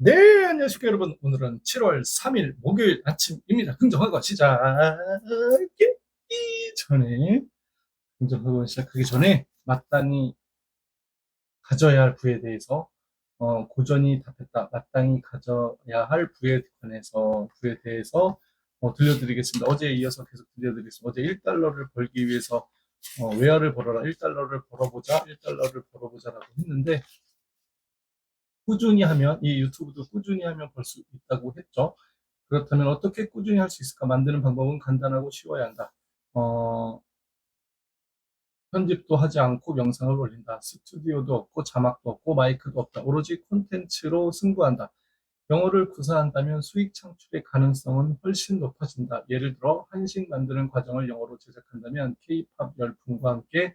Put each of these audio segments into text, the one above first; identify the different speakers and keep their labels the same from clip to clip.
Speaker 1: 네, 안녕하십니까, 여러분. 오늘은 7월 3일 목요일 아침입니다. 긍정학원 시작하기 전에, 긍정학원 시작하기 전에, 마땅히 가져야 할 부에 대해서, 어, 고전이 답했다. 마땅히 가져야 할 부에 관해서, 부에 대해서, 어, 들려드리겠습니다. 어제에 이어서 계속 들려드리겠습니다. 어제 1달러를 벌기 위해서, 어, 웨어를 벌어라. 1달러를 벌어보자. 1달러를 벌어보자라고 했는데, 꾸준히 하면 이 유튜브도 꾸준히 하면 벌 수 있다고 했죠. 그렇다면 어떻게 꾸준히 할 수 있을까? 만드는 방법은 간단하고 쉬워야 한다. 어, 편집도 하지 않고 영상을 올린다. 스튜디오도 없고 자막도 없고 마이크도 없다. 오로지 콘텐츠로 승부한다. 영어를 구사한다면 수익 창출의 가능성은 훨씬 높아진다. 예를 들어 한식 만드는 과정을 영어로 제작한다면 K-팝 열풍과 함께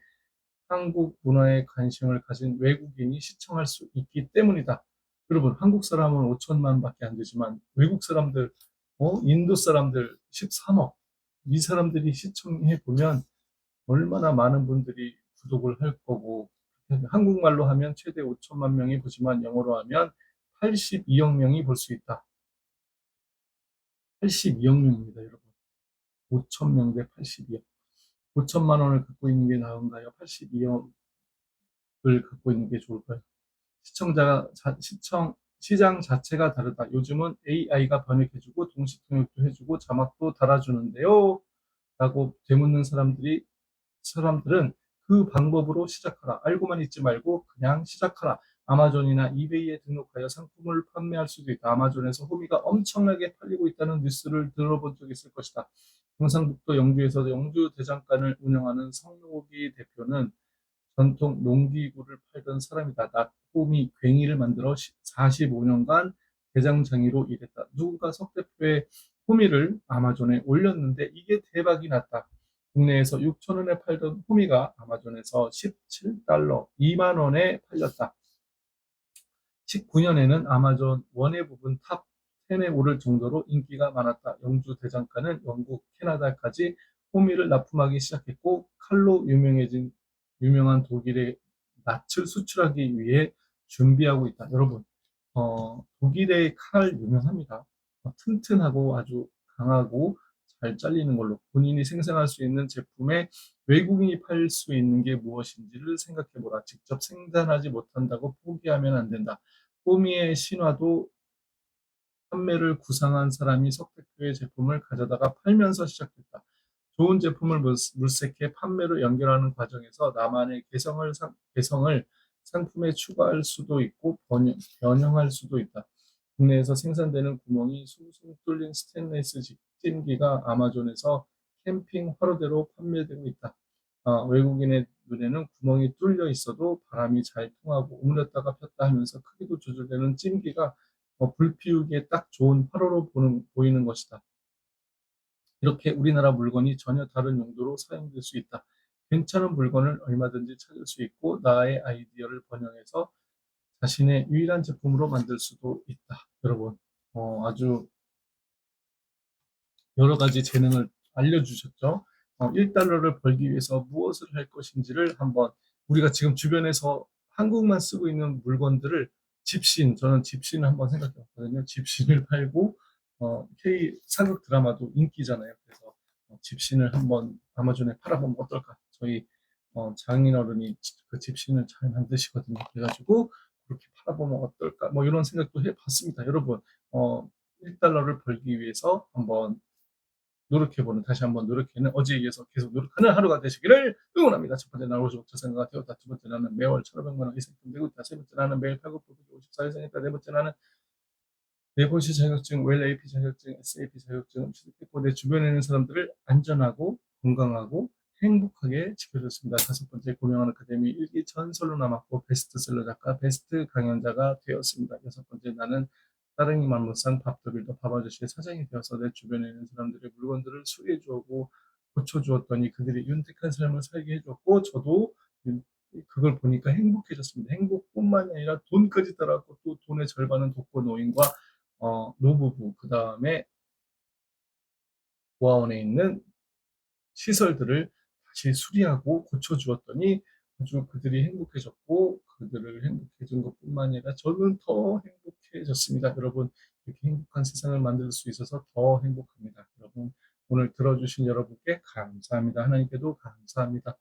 Speaker 1: 한국 문화에 관심을 가진 외국인이 시청할 수 있기 때문이다. 여러분, 한국 사람은 5천만 밖에 안 되지만 외국 사람들, 어, 인도 사람들 13억 이 사람들이 시청해 보면 얼마나 많은 분들이 구독을 할 거고 한국말로 하면 최대 5천만 명이 보지만 영어로 하면 82억 명이 볼 수 있다. 82억 명입니다, 여러분. 5천 명 대 82억. 5천만 원을 갖고 있는 게 나은가요? 82억을 갖고 있는 게 좋을까요? 시청자, 자, 시청, 시장 자체가 다르다. 요즘은 AI가 번역해주고 동시 통역도 해주고 자막도 달아주는데요. 라고 되묻는 사람들이, 사람들은 그 방법으로 시작하라. 알고만 있지 말고 그냥 시작하라. 아마존이나 이베이에 등록하여 상품을 판매할 수도 있다. 아마존에서 호미가 엄청나게 팔리고 있다는 뉴스를 들어본 적이 있을 것이다. 경상북도 영주에서 영주 대장간을 운영하는 성록이 대표는 전통 농기구를 팔던 사람이다. 낙호미 괭이를 만들어 45년간 대장장이로 일했다. 누군가 석 대표의 호미를 아마존에 올렸는데 이게 대박이 났다. 국내에서 6천원에 팔던 호미가 아마존에서 17달러, 2만원에 팔렸다. 19년에는 아마존 원예 부분 탑 10에 오를 정도로 인기가 많았다. 영주 대장간은 영국, 캐나다까지 호미를 납품하기 시작했고 칼로 유명해진 유명한 독일의 낯을 수출하기 위해 준비하고 있다. 여러분, 어, 독일의 칼 유명합니다. 어, 튼튼하고 아주 강하고 잘 잘리는 걸로 본인이 생산할 수 있는 제품에 외국인이 팔 수 있는 게 무엇인지를 생각해 보라. 직접 생산하지 못한다고 포기하면 안 된다. 호미의 신화도 판매를 구상한 사람이 석 대표의 제품을 가져다가 팔면서 시작됐다. 좋은 제품을 물색해 판매로 연결하는 과정에서 나만의 개성을, 개성을 상품에 추가할 수도 있고 번영, 변형할 수도 있다. 국내에서 생산되는 구멍이 숭숭 뚫린 스테인레스 찜기가 아마존에서 캠핑 화로대로 판매되고 있다. 아, 외국인의 눈에는 구멍이 뚫려 있어도 바람이 잘 통하고 오므렸다가 폈다 하면서 크기도 조절되는 찜기가 어, 불 피우기에 딱 좋은 화로로 보는, 보이는 것이다. 이렇게 우리나라 물건이 전혀 다른 용도로 사용될 수 있다. 괜찮은 물건을 얼마든지 찾을 수 있고 나의 아이디어를 번영해서 자신의 유일한 제품으로 만들 수도 있다. 여러분, 어, 아주 여러 가지 재능을 알려주셨죠. 어, 1달러를 벌기 위해서 무엇을 할 것인지를 한번 우리가 지금 주변에서 한국만 쓰고 있는 물건들을 집신, 저는 집신을 한번 생각해 봤거든요. 집신을 팔고 어, K 사극 드라마도 인기잖아요. 그래서 어, 집신을 한번 아마존에 팔아보면 어떨까? 저희 어, 장인어른이 그 집신을 잘 만드시거든요. 그래가지고 그렇게 팔아보면 어떨까? 뭐 이런 생각도 해봤습니다. 여러분, 어, 1달러를 벌기 위해서 한번 노력해보는, 다시 한번 노력해는 어제에 이어서 계속 노력하는 하루가 되시기를 응원합니다. 첫 번째, 나는 55차 생각가 되었다. 두 번째, 나는 매월 1,500만 원 이상 되고 있다. 세 번째, 나는 매일 8급부터 54일 생겼다. 네 번째, 나는 네번시 자격증, 웰 AP 자격증, SAP 자격증 취득했고 내 주변에 있는 사람들을 안전하고 건강하고 행복하게 지켜줬습니다. 다섯 번째 고명한 아카데미 일기 전설로 남았고 베스트셀러 작가, 베스트 강연자가 되었습니다. 여섯 번째 나는 따릉이 만무상 밥도빌더 밥아저씨의 사장이 되어서 내 주변에 있는 사람들의 물건들을 수리해 주었고 고쳐 주었더니 그들이 윤택한 삶을 살게 해줬고 저도 그걸 보니까 행복해졌습니다. 행복뿐만이 아니라 돈까지 따라왔고 또 돈의 절반은 독거 노인과 어, 노부부, 그 다음에 고아원에 있는 시설들을 다시 수리하고 고쳐 주었더니 아주 그들이 행복해졌고 그들을 행복해 준 것뿐만 아니라 저는 더 행복해졌습니다. 여러분, 이렇게 행복한 세상을 만들 수 있어서 더 행복합니다. 여러분, 오늘 들어주신 여러분께 감사합니다. 하나님께도 감사합니다.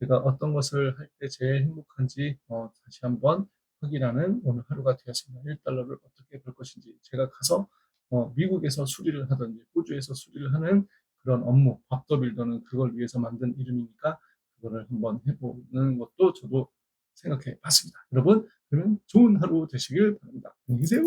Speaker 1: 제가 어떤 것을 할 때 제일 행복한지 어, 다시 한번 확인하는 오늘 하루가 되었습니다. 1달러를 어떻게 벌 것인지 제가 가서 어, 미국에서 수리를 하든지 호주에서 수리를 하는 그런 업무, 밥더 빌더는 그걸 위해서 만든 이름이니까 그거를 한번 해보는 것도 저도 생각해 봤습니다. 여러분, 그러면 좋은 하루 되시길 바랍니다. 안녕히 계세요.